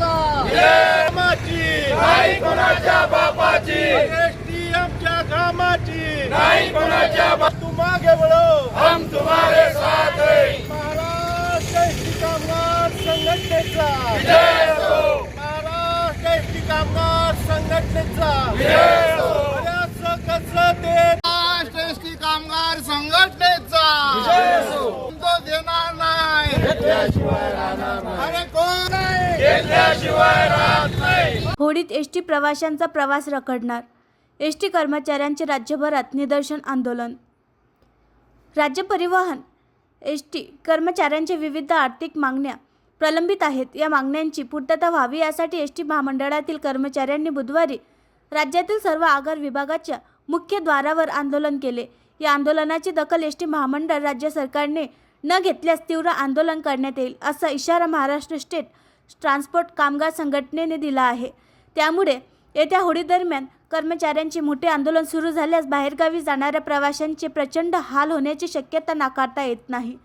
कामाची नाही कोणाच्या बापाची. एसटी आमच्या कामाची. नाही कोणाच्या तू मागे वळो हम तुम्हारे साथ है. महाराष्ट्र एसटी कामगार संघटनेचा. महाराष्ट्र एसटी कामगार संघटनेचा. महाराष्ट्र एसटी कामगार संघटनेचा. देणार नाही. होडीत एस टी प्रवाशांचा प्रवास रखडणार. एस टी कर्मचाऱ्यांचे राज्यभरात निदर्शन आंदोलन. राज्य परिवहन एस टी कर्मचाऱ्यांच्या विविध आर्थिक मागण्या प्रलंबित आहेत. या मागण्यांची पूर्तता व्हावी यासाठी एस टी महामंडळातील कर्मचाऱ्यांनी बुधवारी राज्यातील सर्व आगार विभागाच्या मुख्य द्वारावर आंदोलन केले. या आंदोलनाची दखल एस टी महामंडळ राज्य सरकारने न घेतल्यास तीव्र आंदोलन करण्यात येईल असा इशारा महाराष्ट्र स्टेट ट्रान्सपोर्ट कामगार संघटनेने दिला आहे. त्यामुळे येत्या होळीदरम्यान कर्मचाऱ्यांचे मोठे आंदोलन सुरू झाल्यास बाहेरगावी जाणाऱ्या प्रवाशांचे प्रचंड हाल होण्याची शक्यता नाकारता येत नाही.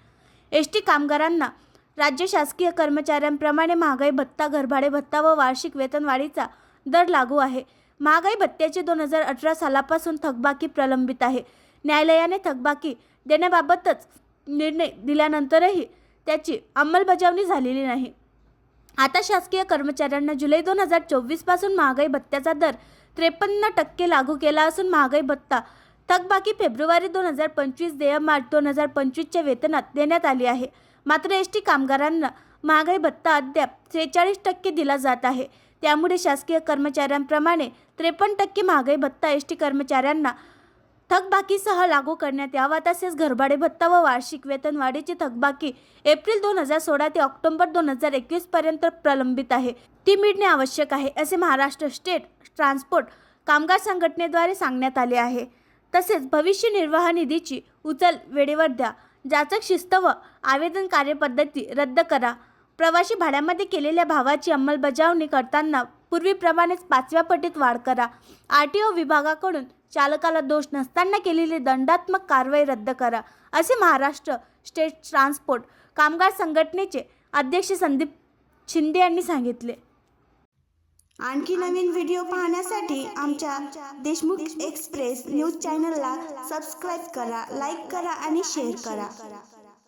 एस टी कामगारांना राज्य शासकीय कर्मचाऱ्यांप्रमाणे महागाई भत्ता घरभाडे भत्ता व वार्षिक वेतनवाढीचा दर लागू आहे. महागाई भत्त्याची दोन हजार अठरा सालापासून थकबाकी प्रलंबित आहे. न्यायालयाने थकबाकी देण्याबाबतच निर्णय दिल्यानंतरही त्याची अंमलबजावणी झालेली नाही. आता शासकीय कर्मचाऱ्यांना जुलै दोन हजार चोवीसपासून महागाई भत्त्याचा दर त्रेपन्न टक्के लागू केला असून महागाई भत्ता थकबाकी फेब्रुवारी दोन हजार पंचवीस देय मार्च दोन हजार पंचवीसच्या वेतनात देण्यात आली आहे. मात्र एस टी कामगारांना महागाई भत्ता अद्याप त्रेचाळीस टक्के दिला जात आहे. त्यामुळे शासकीय कर्मचाऱ्यांप्रमाणे त्रेपन्न टक्के महागाई भत्ता एस टी कर्मचाऱ्यांना थकबाकीसह लागू करण्यात यावा तसेच घरभाडे भत्ता व वार्षिक वेतनवाढीची थकबाकी एप्रिल दोन हजार सोळा ते ऑक्टोबर दोन हजार एकवीस पर्यंत प्रलंबित आहे. ती मिळणे आवश्यक आहे असे महाराष्ट्र स्टेट ट्रान्सपोर्ट कामगार संघटनेद्वारे सांगण्यात आले आहे. तसेच भविष्य निर्वाह निधीची उचल वेळेवर द्या जाचक शिस्त व आवेदन कार्यपद्धती रद्द करा. प्रवासी भाड्यामध्ये केलेल्या भावाची अंमलबजावणी करताना पूर्वीप्रमाणेच पाचव्या पटीत वाढ करा. आर टी ओ विभागाकडून चालकाला दोष नसताना केलेली दंडात्मक कारवाई रद्द करा असे महाराष्ट्र स्टेट ट्रान्सपोर्ट कामगार संघटनेचे अध्यक्ष संदीप शिंदे यांनी सांगितले. आणखी नवीन व्हिडिओ पाहण्यासाठी आमच्या देशमुख एक्सप्रेस न्यूज चॅनलला सबस्क्राईब करा लाईक करा आणि शेअर करा.